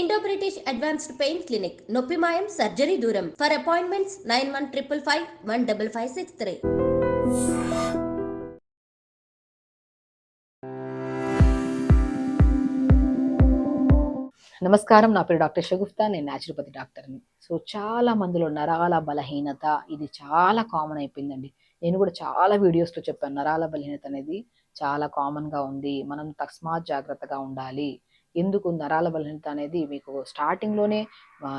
Indo British advanced pain clinic నొప్పి మాయం surgery దూరం for appointments nine one triple five one double five six three నమస్కారం నా పేరు డాక్టర్ షగుఫ్తా నేను న్యాచురోపతి డాక్టర్ని సో చాలా మందిలో నరాల బలహీనత ఇది చాలా కామన్ అయిపోయిందండి. నేను కూడా చాలా వీడియోస్లో చెప్పాను నరాల బలహీనత అనేది చాలా కామన్గా ఉంది. మనం తస్మాత్ జాగ్రత్తగా ఉండాలి. ఎందుకు నరాల బలహీనత అనేది మీకు స్టార్టింగ్లోనే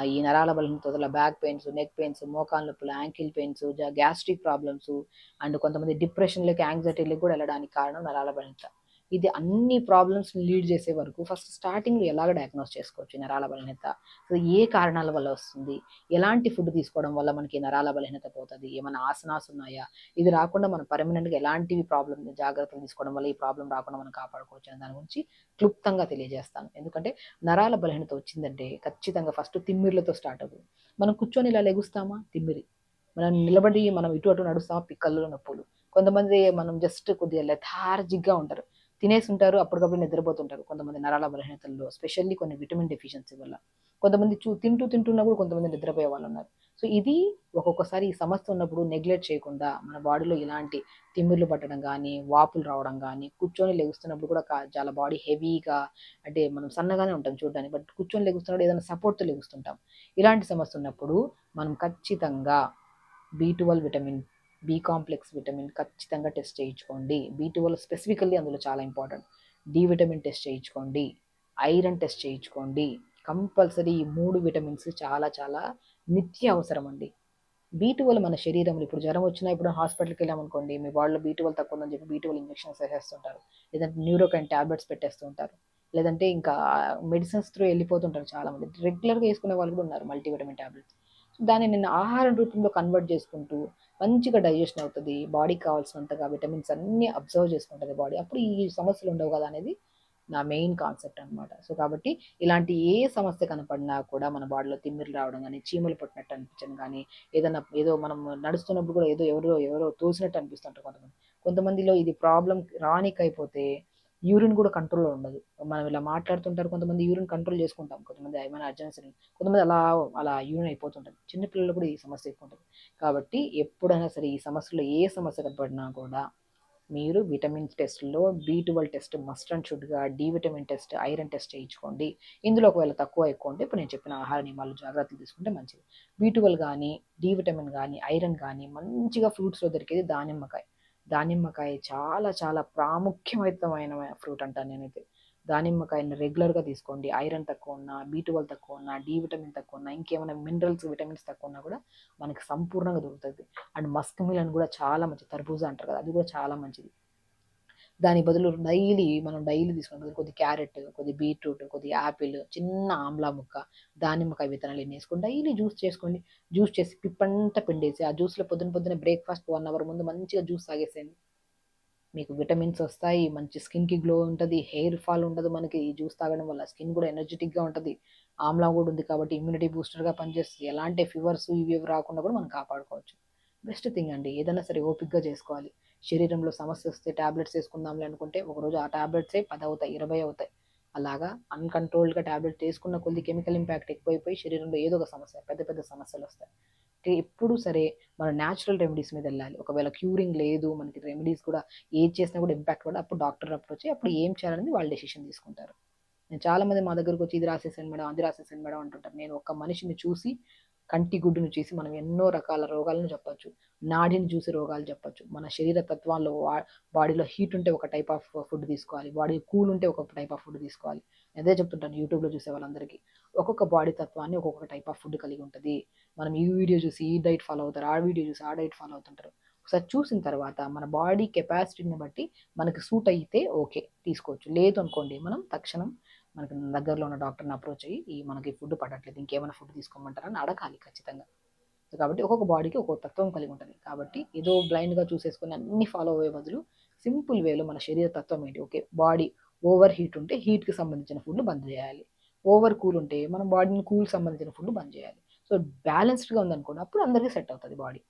ఈ నరాల బలహీనత వల్ల బ్యాక్ పెయిన్స్ నెక్ పెయిన్స్ మోకాన్ నొప్పులు ankle pains gastric problems and కొంతమంది డిప్రెషన్లకి యాంగ్జైటీలకు కూడా వెళ్ళడానికి కారణం నరాల బలహీనత ఇది అన్ని ప్రాబ్లమ్స్ లీడ్ చేసే వరకు ఫస్ట్ స్టార్టింగ్లో ఎలాగ డయాగ్నోస్ చేసుకోవచ్చు నరాల బలహీనత? సో ఏ కారణాల వల్ల వస్తుంది? ఎలాంటి ఫుడ్ తీసుకోవడం వల్ల మనకి నరాల బలహీనత పోతుంది? ఏమైనా ఆసనాస్ ఉన్నాయా? ఇది రాకుండా మనం పర్మనెంట్గా ఎలాంటివి ప్రాబ్లమ్ జాగ్రత్తలు తీసుకోవడం వల్ల ఈ ప్రాబ్లం రాకుండా మనం కాపాడుకోవచ్చు అనే దాని గురించి క్లుప్తంగా తెలియజేస్తాను. ఎందుకంటే నరాల బలహీనత వచ్చిందంటే ఖచ్చితంగా ఫస్ట్ తిమ్మిర్లతో స్టార్ట్ అవుతుంది మనం కూర్చొని ఇలా లెగుస్తామా? తిమ్మిరి. మనం నిలబడి మనం ఇటు అటు నడుస్తామా? పిక్కల్లో నొప్పులు. కొంతమంది మనం జస్ట్ కొద్దిగా లెథార్జిక్గా ఉంటారు. తినేసి ఉంటారు అప్పటికప్పుడు నిద్రపోతుంటారు. కొంతమంది నరాల బలహీనతల్లో స్పెషల్లీ కొన్ని విటమిన్ డెఫిషియన్సీ వల్ల. కొంతమంది చూ తింటూ తింటున్నా కూడా కొంతమంది నిద్రపోయే వాళ్ళు ఉన్నారు. సో ఇది ఒక్కొక్కసారి ఈ సమస్య ఉన్నప్పుడు నెగ్లెక్ట్ చేయకుండా మన బాడీలో ఇలాంటి తిమ్మిర్లు పట్టడం కానీ వాపులు రావడం కానీ కూర్చొని లెగుస్తున్నప్పుడు కూడా చాలా బాడీ హెవీగా అంటే మనం సన్నగానే ఉంటాం చూడడానికి బట్ కూర్చొని లెగుస్తున్నప్పుడు ఏదైనా సపోర్ట్తో లెగుస్తుంటాం. ఇలాంటి సమస్య ఉన్నప్పుడు మనం ఖచ్చితంగా B twelve vitamin B complex vitamin ఖచ్చితంగా టెస్ట్ చేయించుకోండి. బీ ట్వెల్వ్ స్పెసిఫికల్లీ అందులో చాలా ఇంపార్టెంట్ డి విటమిన్ టెస్ట్ చేయించుకోండి. ఐరన్ టెస్ట్ చేయించుకోండి. కంపల్సరీ ఈ మూడు విటమిన్స్ చాలా చాలా నిత్య అవసరం అండి. బీ ట్వెల్వ్ మన శరీరంలో ఇప్పుడు జ్వరం వచ్చినా ఇప్పుడు హాస్పిటల్కి వెళ్ళామనుకోండి మీ బాడీలో బీ ట్వెల్వ్ తక్కువ ఉందని చెప్పి బీ ట్వెల్వ్ ఇంజెక్షన్స్ వేసేస్తుంటారు. లేదంటే న్యూరోకైన్ ట్యాబ్లెట్స్ పెట్టేస్తుంటారు. లేదంటే ఇంకా మెడిసిన్స్ త్రూ వెళ్ళిపోతుంటారు చాలామంది. రెగ్యులర్గా వేసుకునే వాళ్ళు కూడా ఉన్నారు మల్టీవిటమిన్ ట్యాబ్లెట్స్ దాన్ని నేను ఆహారం రూపంలో కన్వర్ట్ చేసుకుంటూ మంచిగా డైజెషన్ అవుతుంది బాడీకి కావాల్సినంతగా విటమిన్స్ అన్నీ అబ్జర్వ్ చేసుకుంటుంది బాడీ అప్పుడు ఈ సమస్యలు ఉండవు కదా అనేది నా మెయిన్ కాన్సెప్ట్ అనమాట సో కాబట్టి ఇలాంటి ఏ సమస్య కనపడినా కూడా మన బాడీలో తిమ్మిరి రావడం కానీ చీమలు పట్టినట్టు అనిపించడం కానీ ఏదైనా ఏదో మనం నడుస్తున్నప్పుడు కూడా ఏదో ఎవరో ఎవరో తోసినట్టు అనిపిస్తుంటారు కొంతమంది. కొంతమందిలో ఇది ప్రాబ్లం రానికైపోతే యూరిన్ కూడా కంట్రోల్లో ఉండదు. మనం ఇలా మాట్లాడుతుంటారు కొంతమంది యూరిన్ కంట్రోల్ చేసుకుంటాం కొంతమంది ఏమైనా అర్జెన్సీ కొంతమంది అలా అలా యూరిన్ అయిపోతుంటుంది చిన్నపిల్లలు కూడా ఈ సమస్య ఎక్కువ ఉంటుంది. కాబట్టి ఎప్పుడైనా సరే ఈ సమస్యలో ఏ సమస్య కనపడినా కూడా మీరు విటమిన్ టెస్ట్లో B twelve test must and షుడ్గా D vitamin test iron test చేయించుకోండి. ఇందులో ఒకవేళ తక్కువ ఎక్కువ ఉంటే ఇప్పుడు నేను చెప్పిన ఆహార నియమాలు జాగ్రత్తలు తీసుకుంటే మంచిది. బీ ట్వెల్వ్ కానీ డి విటమిన్ కానీ ఐరన్ కానీ మంచిగా ఫ్రూట్స్లో దొరికేది దానిమ్మకాయ. దానిమ్మకాయ చాలా చాలా ప్రాముఖ్యమైన ఫ్రూట్ అంటాను నేనైతే. దానిమ్మకాయని రెగ్యులర్గా తీసుకోండి. ఐరన్ తక్కువ ఉన్నా బీ ట్వెల్వ్ తక్కువ ఉన్నా డి విటమిన్ తక్కువ ఉన్నా ఇంకేమైనా మినరల్స్ విటమిన్స్ తక్కువ ఉన్నా కూడా మనకి సంపూర్ణంగా దొరుకుతుంది అండ్ మస్క్ మిలన్ కూడా చాలా మంచిది తర్బూజా అంటారు కదా అది కూడా చాలా మంచిది. దాని బదులు డైలీ మనం డైలీ తీసుకున్న కొద్ది క్యారెట్ కొద్ది బీట్రూట్ కొద్ది యాపిల్ చిన్న ఆమ్లా ముక్క దానిమ్మకాయ విత్తనాలు ఎన్ని వేసుకొని డైలీ జ్యూస్ చేసుకోండి. జ్యూస్ చేసి పిప్పంతా పిండేసి ఆ జ్యూస్లో పొద్దున పొద్దున బ్రేక్ఫాస్ట్ వన్ అవర్ ముందు మంచిగా జ్యూస్ తాగేసేయండి. మీకు విటమిన్స్ వస్తాయి మంచి స్కిన్కి గ్లో ఉంటుంది హెయిర్ ఫాల్ ఉండదు మనకి. ఈ జ్యూస్ తాగడం వల్ల స్కిన్ కూడా ఎనర్జెటిక్గా ఉంటుంది. ఆమ్లా కూడా ఉంది కాబట్టి ఇమ్యూనిటీ బూస్టర్గా పనిచేస్తుంది. ఎలాంటి ఫీవర్స్ ఇవి రాకుండా కూడా మనం కాపాడుకోవచ్చు. బెస్ట్ థింగ్ అండి ఏదైనా సరే ఓపిక్గా చేసుకోవాలి. శరీరంలో సమస్య వస్తే ట్యాబ్లెట్స్ వేసుకుందాంలే అనుకుంటే ఒకరోజు ఆ ట్యాబ్లెట్సే పది అవుతాయి ఇరవై అవుతాయి. అలాగా అన్కంట్రోల్డ్గా ట్యాబ్లెట్ తీసుకున్న కొద్ది కెమికల్ ఇంపాక్ట్ ఎక్కువైపోయి శరీరంలో ఏదో ఒక సమస్య పెద్ద పెద్ద సమస్యలు వస్తాయి. ఎప్పుడు సరే మనం న్యాచురల్ రెమెడీస్ మీద వెళ్ళాలి. ఒకవేళ క్యూరింగ్ లేదు మనకి రెమెడీస్ కూడా ఏది చేసినా కూడా ఇంపాక్ట్ కూడా అప్పుడు డాక్టర్ అప్రోచ్ అప్పుడు ఏం చేయాలనేది వాళ్ళు డెసిషన్ తీసుకుంటారు. నేను చాలామంది మా దగ్గరకు వచ్చి ఇది రాసేసాను మేడం అది రాసేసాను మేడం అంటుంటారు. నేను ఒక మనిషిని చూసి కంటి గుడ్డును చూసి మనం ఎన్నో రకాల రోగాలను చెప్పచ్చు. నాడిని చూసి రోగాలు చెప్పచ్చు. మన శరీర తత్వాల్లో బాడీలో హీట్ ఉంటే ఒక టైప్ ఆఫ్ ఫుడ్ తీసుకోవాలి. బాడీ కూల్ ఉంటే ఒక టైప్ ఆఫ్ ఫుడ్ తీసుకోవాలి. అదే చెప్తుంటాను యూట్యూబ్లో చూసే వాళ్ళందరికీ. ఒక్కొక్క బాడీ తత్వాన్ని ఒక్కొక్క టైప్ ఆఫ్ ఫుడ్ కలిగి ఉంటుంది. మనం ఈ వీడియో చూసి ఈ డైట్ ఫాలో అవుతారు ఆ వీడియో చూసి ఆ డైట్ ఫాలో అవుతుంటారు. ఒకసారి చూసిన తర్వాత మన బాడీ కెపాసిటీని బట్టి మనకి సూట్ అయితే ఓకే తీసుకోవచ్చు. లేదు అనుకోండి మనం తక్షణం మనకి దగ్గరలో ఉన్న డాక్టర్ని అప్రోచ్ అయ్యి ఈ మనకి ఫుడ్ పడట్లేదు ఇంకేమైనా ఫుడ్ తీసుకోమంటారని అడగాలి ఖచ్చితంగా. కాబట్టి ఒక్కొక్క బాడీకి ఒక్కొక్క తత్వం కలిగి ఉంటుంది. కాబట్టి ఏదో బ్లైండ్గా చూసేసుకుని అన్ని ఫాలో అయ్యే బదులు సింపుల్ వేలో మన శరీర తత్వం ఏంటి? ఓకే బాడీ ఓవర్ హీట్ ఉంటే హీట్కి సంబంధించిన ఫుడ్ బంద్ చేయాలి. ఓవర్ కూల్ ఉంటే మన బాడీని కూల్ సంబంధించిన ఫుడ్ బంద్ చేయాలి. సో బ్యాలెన్స్డ్గా ఉందనుకోండి అప్పుడు అందరికీ సెట్ అవుతుంది బాడీ.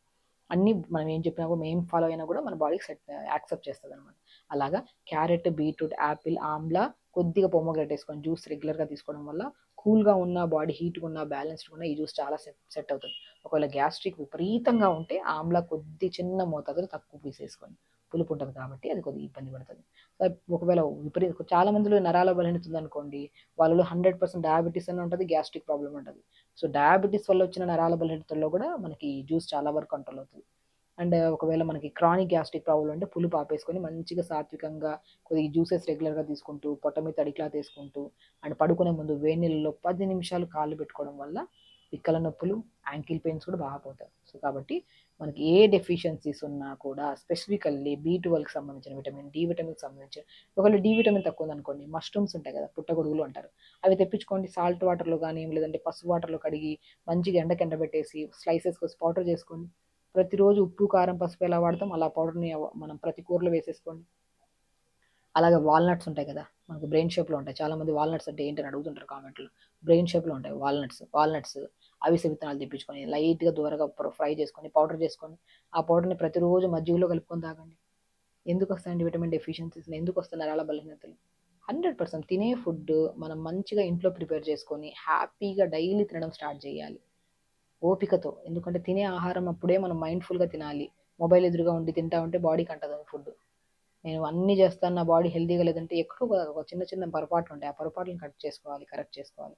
అన్ని మనం ఏం చెప్పినా కూడా మేము ఫాలో అయినా కూడా మన బాడీకి సెట్ యాక్సెప్ట్ చేస్తుంది అనమాట అలాగా క్యారెట్ బీట్రూట్ యాపిల్ ఆమ్లా కొద్దిగా పొమ్మగ్రెట్ వేసుకొని జ్యూస్ రెగ్యులర్గా తీసుకోవడం వల్ల కూల్గా ఉన్న బాడీ హీట్గా ఉన్న బ్యాలెన్స్డ్ ఉన్న ఈ జ్యూస్ చాలా సెట్ సెట్ అవుతుంది. ఒకవేళ గ్యాస్ట్రిక్ విపరీతంగా ఉంటే ఆమ్లా కొద్ది చిన్న మోతాదులో తక్కువ పీసేసుకోండి పులుపు ఉంటుంది కాబట్టి అది కొద్దిగా ఇబ్బంది పడుతుంది. సో ఒకవేళ విపరీత చాలా మందిలో నరాల బలహీనతుంది అనుకోండి వాళ్ళలో హండ్రెడ్ పర్సెంట్ డయాబెటీస్ అని ఉంటుంది గ్యాస్ట్రిక్ ప్రాబ్లం ఉంటుంది. సో డయాబెటీస్ వల్ల వచ్చిన నరాల బలహీనతల్లో కూడా మనకి జ్యూస్ చాలా వరకు కంట్రోల్ అవుతుంది. అండ్ ఒకవేళ మనకి క్రానిక్ గ్యాస్ట్రిక్ ప్రాబ్లం అంటే పులుపు ఆపేసుకొని మంచిగా సాత్వికంగా కొద్దిగా జ్యూసెస్ రెగ్యులర్గా తీసుకుంటూ పొట్ట మీద తడిక్లా తీసుకుంటూ అండ్ పడుకునే ముందు వేడి నీళ్ళలో పది నిమిషాలు కాళ్ళు పెట్టుకోవడం వల్ల పిక్కల నొప్పులు యాంకిల్ పెయిన్స్ కూడా బాగా పోతాయి. సో కాబట్టి మనకి ఏ డెఫిషియన్సీస్ ఉన్నా కూడా స్పెసిఫికల్లీ బీ ట్వెల్వ్కి సంబంధించిన విటమిన్ డి విటమిన్కి సంబంధించిన ఒకవేళ డి విటమిన్ తక్కువ ఉందనుకోండి మష్రూమ్స్ ఉంటాయి కదా పుట్టగొడుగులు అంటారు. అవి తెప్పించుకోండి సాల్ట్ వాటర్లో కానీ లేదంటే పసుపు వాటర్లో కడిగి మంచిగా ఎండకి ఎండబెట్టేసి స్లైసెస్ కోసి పౌడర్ చేసుకోండి ప్రతిరోజు ఉప్పు కారం పసుపు ఎలా వాడతాం అలా పౌడర్ని మనం ప్రతి కూరలో వేసేసుకోండి. అలాగే వాల్నట్స్ ఉంటాయి కదా మనకు బ్రెయిన్ షేప్లో ఉంటాయి. చాలామంది వాల్నట్స్ అంటే ఏంటని అడుగుతుంటారు కామెంట్లో. బ్రెయిన్ షేప్లో ఉంటాయి వాల్నట్స్. వాల్నట్స్ అవిసె విత్తనాలు తెప్పించుకొని లైట్గా దూరగా ఫ్రై చేసుకొని పౌడర్ చేసుకొని ఆ పౌడర్ని ప్రతిరోజు మజ్జిగలో కలుపుకొని తాగండి. ఎందుకు వస్తాయండి విటమిన్ డెఫిషియన్సీస్ ఎందుకు వస్తున్నారు అలా బలహీనతలు? హండ్రెడ్ పర్సెంట్ తినే ఫుడ్ మనం మంచిగా ఇంట్లో ప్రిపేర్ చేసుకొని హ్యాపీగా డైలీ తినడం స్టార్ట్ చేయాలి. ఓపికతో. ఎందుకంటే తినే ఆహారం అప్పుడే మనం మైండ్ఫుల్గా తినాలి. మొబైల్ ఎదురుగా ఉండి తింటా ఉంటే బాడీకి అంటది ఫుడ్ నేను అన్నీ చేస్తాను నా బాడీ హెల్తీగా లేదంటే ఎక్కడో ఒక చిన్న చిన్న పొరపాట్లు ఉంటాయి. ఆ పొరపాట్లను కట్ చేసుకోవాలి కరెక్ట్ చేసుకోవాలి.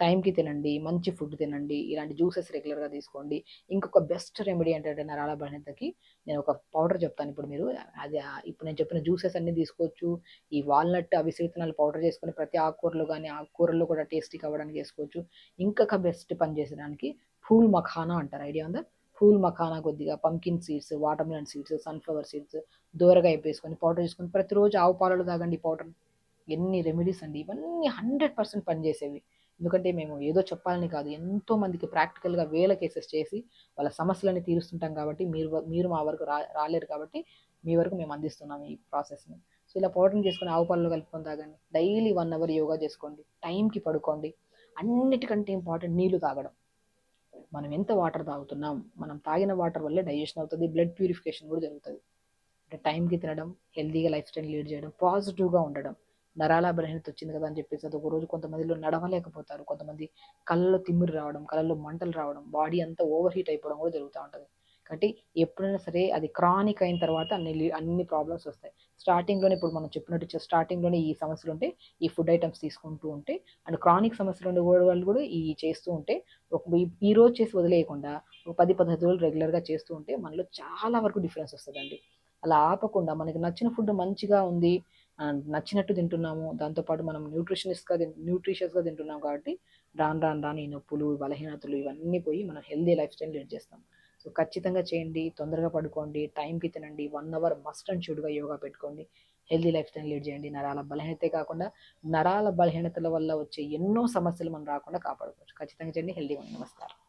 టైంకి తినండి మంచి ఫుడ్ తినండి ఇలాంటి జ్యూసెస్ రెగ్యులర్గా తీసుకోండి. ఇంకొక బెస్ట్ రెమెడీ ఏంటంటే నరాల బలహీనతకి నేను ఒక పౌడర్ చెప్తాను. ఇప్పుడు మీరు అది ఇప్పుడు నేను చెప్పిన జ్యూసెస్ అన్నీ తీసుకోవచ్చు. ఈ వాల్నట్ అవి విత్తనాలు పౌడర్ చేసుకొని ప్రతి ఆకుకూరలో కానీ ఆకుకూరల్లో కూడా టేస్టీగా అవ్వడానికి చేసుకోవచ్చు ఇంకొక బెస్ట్ పని చేసడానికి ఫూల్ మఖానా అంటారు. ఐడియా ఉందా? ఫూల్ మఖానా కొద్దిగా pumpkin seeds watermelon seeds sunflower seeds దూరగా వేసుకొని పౌడర్ చేసుకొని ప్రతిరోజు ఆవు పాలలో తాగండి పౌడర్. ఎన్ని రెమెడీస్ అండి. ఇవన్నీ హండ్రెడ్ పర్సెంట్ పనిచేసేవి ఎందుకంటే మేము ఏదో చెప్పాలని కాదు. ఎంతో మందికి ప్రాక్టికల్గా వేల కేసెస్ చేసి వాళ్ళ సమస్యలని తీరుస్తుంటాం కాబట్టి మీరు మీరు మా వరకు రా రాలేరు కాబట్టి మీ వరకు మేము అందిస్తున్నాం ఈ ప్రాసెస్ని సో ఇలా పౌడర్ని చేసుకొని ఆవు పాలలో కలుపుకొని తాగండి. డైలీ వన్ అవర్ యోగా చేసుకోండి. టైంకి పడుకోండి. అన్నిటికంటే ఇంపార్టెంట్ నీళ్ళు తాగడం. మనం ఎంత వాటర్ తాగుతున్నాం మనం తాగిన వాటర్ వల్లే డైజెషన్ అవుతుంది బ్లడ్ ప్యూరిఫికేషన్ కూడా జరుగుతుంది. అంటే టైంకి తినడం హెల్తీగా లైఫ్ స్టైల్ లీడ్ చేయడం పాజిటివ్గా ఉండడం. నరాల బలహీనత వచ్చింది కదా అని చెప్పేసి అది ఒక రోజు కొంతమందిలో నడవలేకపోతారు. కొంతమంది కళ్ళలో తిమ్మిరి రావడం కళ్ళలో మంటలు రావడం బాడీ అంతా ఓవర్ హీట్ అయిపోవడం కూడా జరుగుతూ ఉంటుంది. కాబట్టి ఎప్పుడైనా సరే అది క్రానిక్ అయిన తర్వాత అన్ని అన్ని ప్రాబ్లమ్స్ వస్తాయి. స్టార్టింగ్లోనే ఇప్పుడు మనం చెప్పినట్టు స్టార్టింగ్లోనే ఈ సమస్యలు ఉంటే ఈ ఫుడ్ ఐటమ్స్ తీసుకుంటూ ఉంటే అండ్ క్రానిక్ సమస్యలు ఉండే వాళ్ళు కూడా ఈ చేస్తూ ఉంటే ఒక ఈ రోజు చేసి వదిలేయకుండా ఒక పది పదిహేను రోజులు రెగ్యులర్గా చేస్తూ ఉంటే మనలో చాలా వరకు డిఫరెన్స్ వస్తుందండి. అలా ఆపకుండా మనకి నచ్చిన ఫుడ్ మంచిగా ఉంది నచ్చినట్టు తింటున్నాము దాంతోపాటు మనం న్యూట్రిషనిస్ట్గా న్యూట్రిషియస్గా తింటున్నాం కాబట్టి రాను రాను రాను ఈ నొప్పులు బలహీనతలు ఇవన్నీ పోయి మనం హెల్దీ లైఫ్ స్టైల్ లీడ్ చేస్తాం. సో ఖచ్చితంగా చేయండి తొందరగా పడుకోండి టైంకి తినండి వన్ అవర్ మస్ట్ అండ్ షుడ్గా యోగా పెట్టుకోండి. హెల్దీ లైఫ్ స్టైల్ లీడ్ చేయండి. నరాల బలహీనతే కాకుండా నరాల బలహీనతల వల్ల వచ్చే ఎన్నో సమస్యలు మనం రాకుండా కాపాడుకోవచ్చు. ఖచ్చితంగా చేయండి. హెల్దీగా నమస్కారం.